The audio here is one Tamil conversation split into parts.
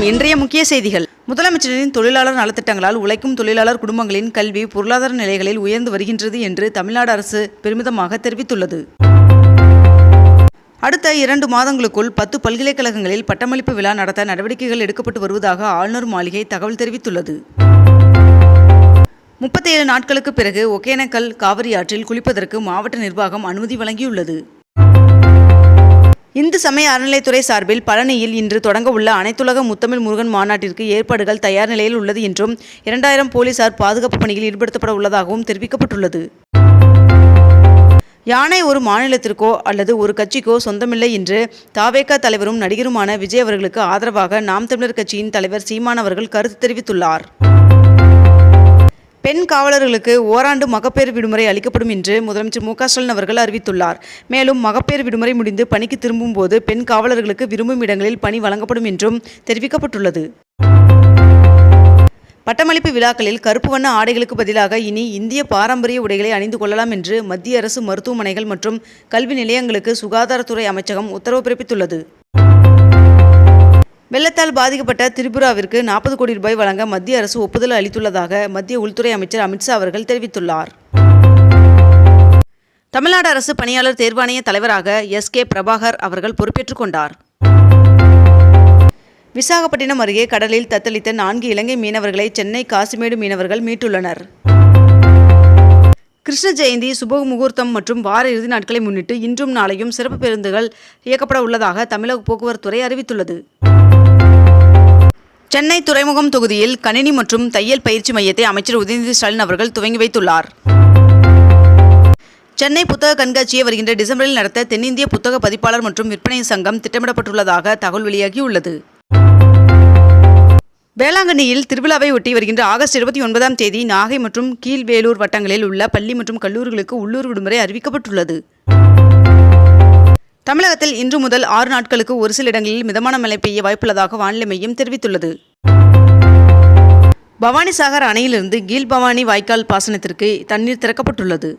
வணக்கம். இன்றைய முக்கிய செய்திகள். முதலமைச்சரின் தொழிலாளர் நலத்திட்டங்களால் உழைக்கும் தொழிலாளர் குடும்பங்களின் கல்வி பொருளாதார நிலைகளில் உயர்ந்து வருகின்றது என்று தமிழ்நாடு அரசு பெருமிதமாக தெரிவித்துள்ளது. அடுத்த இரண்டு மாதங்களுக்குள் பத்து பல்கலைக்கழகங்களில் பட்டமளிப்பு விழா நடத்த நடவடிக்கைகள் எடுக்கப்பட்டு வருவதாக ஆளுநர் மாளிகை தகவல் தெரிவித்துள்ளது. முப்பத்தேழு நாட்களுக்கு பிறகு ஒகேனக்கல் காவிரி ஆற்றில் குளிப்பதற்கு மாவட்ட நிர்வாகம் அனுமதி வழங்கியுள்ளது. இந்து சமய அறநிலைத்துறை சார்பில் பழனியில் இன்று தொடங்க உள்ள அனைத்துலக முத்தமிழ் முருகன் மாநாட்டிற்கு ஏற்பாடுகள் தயார் நிலையில் உள்ளது என்றும் இரண்டாயிரம் போலீசார் பாதுகாப்பு பணியில் ஈடுபடுத்தப்பட உள்ளதாகவும் தெரிவிக்கப்பட்டுள்ளது. யானை ஒரு மாநிலத்திற்கோ அல்லது ஒரு கட்சிக்கோ சொந்தமில்லை என்று தாவேகா தலைவரும் நடிகருமான விஜய் அவர்களுக்கு ஆதரவாக நாம் தமிழர் கட்சியின் தலைவர் சீமான் அவர்கள் கருத்து தெரிவித்துள்ளார். பெண் காவலர்களுக்கு ஓராண்டு மகப்பேறு விடுமுறை அளிக்கப்படும் என்று முதலமைச்சர் மு க ஸ்டாலின் அவர்கள் அறிவித்துள்ளார். மேலும் மகப்பேறு விடுமுறை முடிந்து பணிக்கு திரும்பும் போது பெண் காவலர்களுக்கு விரும்பும் இடங்களில் பணி வழங்கப்படும் என்றும் தெரிவிக்கப்பட்டுள்ளது. பட்டமளிப்பு விழாக்களில் கருப்பு வண்ண ஆடைகளுக்கு பதிலாக இனி இந்திய பாரம்பரிய உடைகளை அணிந்து கொள்ளலாம் என்று மத்திய அரசு மருத்துவமனைகள் மற்றும் கல்வி நிலையங்களுக்கு சுகாதாரத்துறை அமைச்சகம் உத்தரவு பிறப்பித்துள்ளது. வெள்ளத்தால் பாதிக்கப்பட்ட திரிபுராவிற்கு நாற்பது கோடி ரூபாய் வழங்க மத்திய அரசு ஒப்புதல் அளித்துள்ளதாக மத்திய உள்துறை அமைச்சர் அமித்ஷா அவர்கள் தெரிவித்துள்ளார். தமிழ்நாடு அரசு பணியாளர் தேர்வாணைய தலைவராக எஸ். கே. பிரபாகர் அவர்கள் பொறுப்பேற்றுக் கொண்டார். விசாகப்பட்டினம் அருகே கடலில் தத்தளித்த நான்கு இலங்கை மீனவர்களை சென்னை காசிமேடு மீனவர்கள் மீட்டுள்ளனர். கிருஷ்ண ஜெயந்தி சுப முகூர்த்தம் மற்றும் வார இறுதி நாட்களை முன்னிட்டு இன்றும் நாளையும் சிறப்பு பேருந்துகள் இயக்கப்பட உள்ளதாக தமிழக போக்குவரத்து துறை அறிவித்துள்ளது. சென்னை துறைமுகம் தொகுதியில் கணினி மற்றும் தையல் பயிற்சி மையத்தை அமைச்சர் உதயநிதி ஸ்டாலின் அவர்கள் துவங்கி வைத்துள்ளார். சென்னை புத்தக கண்காட்சியை வருகின்ற டிசம்பரில் நடத்த தென்னிந்திய புத்தக பதிப்பாளர் மற்றும் விற்பனை சங்கம் திட்டமிடப்பட்டுள்ளதாக தகவல் வெளியாகியுள்ளது. வேளாங்கண்ணியில் திருவிழாவை ஒட்டி வருகின்ற ஆகஸ்ட் இருபத்தி ஒன்பதாம் தேதி நாகை மற்றும் கீழ்வேலூர் வட்டங்களில் உள்ள பள்ளி மற்றும் கல்லூரிகளுக்கு உள்ளூர் விடுமுறை அறிவிக்கப்பட்டுள்ளது. தமிழகத்தில் இன்று முதல் ஆறு நாட்களுக்கு ஒரு சில இடங்களில் மிதமான மழை பெய்ய வாய்ப்புள்ளதாக வானிலை மையம் தெரிவித்துள்ளது. பவானிசாகர் அணையிலிருந்து கீழ்பவானி வாய்க்கால் பாசனத்திற்கு தண்ணீர் திறக்கப்பட்டுள்ளது.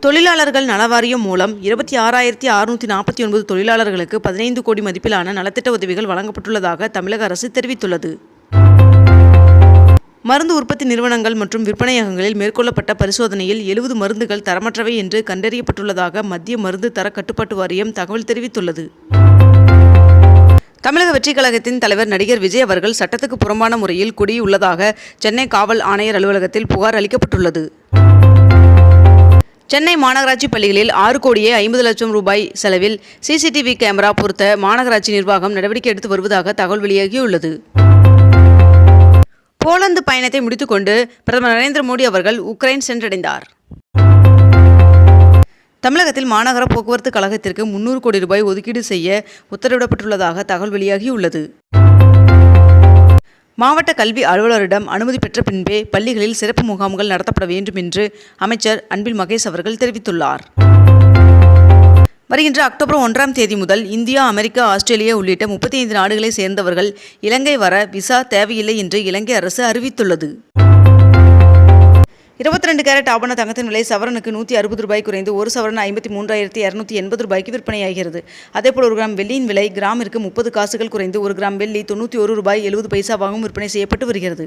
தொழிலாளர்கள் நலவாரியம் மூலம் இருபத்தி ஆறாயிரத்தி அறுநூற்றி நாற்பத்தி ஒன்பது தொழிலாளர்களுக்கு பதினைந்து கோடி மதிப்பிலான நலத்திட்ட உதவிகள் வழங்கப்பட்டுள்ளதாக தமிழக அரசு தெரிவித்துள்ளது. மருந்து உற்பத்தி நிறுவனங்கள் மற்றும் விற்பனையகங்களில் மேற்கொள்ளப்பட்ட பரிசோதனையில் எழுபது மருந்துகள் தரமற்றவை என்று கண்டறியப்பட்டுள்ளதாக மத்திய மருந்து தர கட்டுப்பாட்டு வாரியம் தகவல் தெரிவித்துள்ளது. தமிழக வெற்றிக் கழகத்தின் தலைவர் நடிகர் விஜய் அவர்கள் சட்டத்துக்கு புறம்பான முறையில் குடியுள்ளதாக சென்னை காவல் ஆணையர் அலுவலகத்தில் புகார் அளிக்கப்பட்டுள்ளது. சென்னை மாநகராட்சி பள்ளிகளில் ஆறு கோடியே ஐம்பது லட்சம் ரூபாய் செலவில் சிசிடிவி கேமரா பொருத்த மாநகராட்சி நிர்வாகம் நடவடிக்கை எடுத்து வருவதாக தகவல் வெளியாகியுள்ளது. போலந்து பயணத்தை முடித்துக்கொண்டு பிரதமர் நரேந்திர மோடி அவர்கள் உக்ரைன் சென்றடைந்தார். தமிழகத்தில் மாநகர போக்குவரத்து கழகத்திற்கு முன்னூறு கோடி ரூபாய் ஒதுக்கீடு செய்ய உத்தரவிடப்பட்டுள்ளதாக தகவல் வெளியாகியுள்ளது. மாவட்ட கல்வி அலுவலரிடம் அனுமதி பெற்ற பின்பே பள்ளிகளில் சிறப்பு முகாம்கள் நடத்தப்பட வேண்டும் என்று அமைச்சர் அன்பில் மகேஷ் அவர்கள் தெரிவித்துள்ளார். வருகின்ற அக்டோபர் ஒன்றாம் தேதி முதல் இந்தியா அமெரிக்கா ஆஸ்திரேலியா உள்ளிட்ட முப்பத்தி ஐந்து நாடுகளை சேர்ந்தவர்கள் இலங்கை வர விசா தேவையில்லை என்று இலங்கை அரசு அறிவித்துள்ளது. இருபத்தி ரெண்டு கேரட் ஆபண தங்கத்தின் விலை சவரனுக்கு நூற்றி அறுபது ரூபாய் குறைந்து ஒரு சவரன் ஐம்பத்தி மூன்றாயிரத்தி இரநூத்தி எண்பது ரூபாய்க்கு விற்பனையாகிறது. அதேபோல் ஒரு கிராம் வெள்ளியின் விலை கிராமிற்கு முப்பது காசுகள் குறைந்து ஒரு கிராம் வெள்ளி தொண்ணூற்றி ஒரு ரூபாய் எழுபது பைசாவாகவும் விற்பனை செய்யப்பட்டு வருகிறது.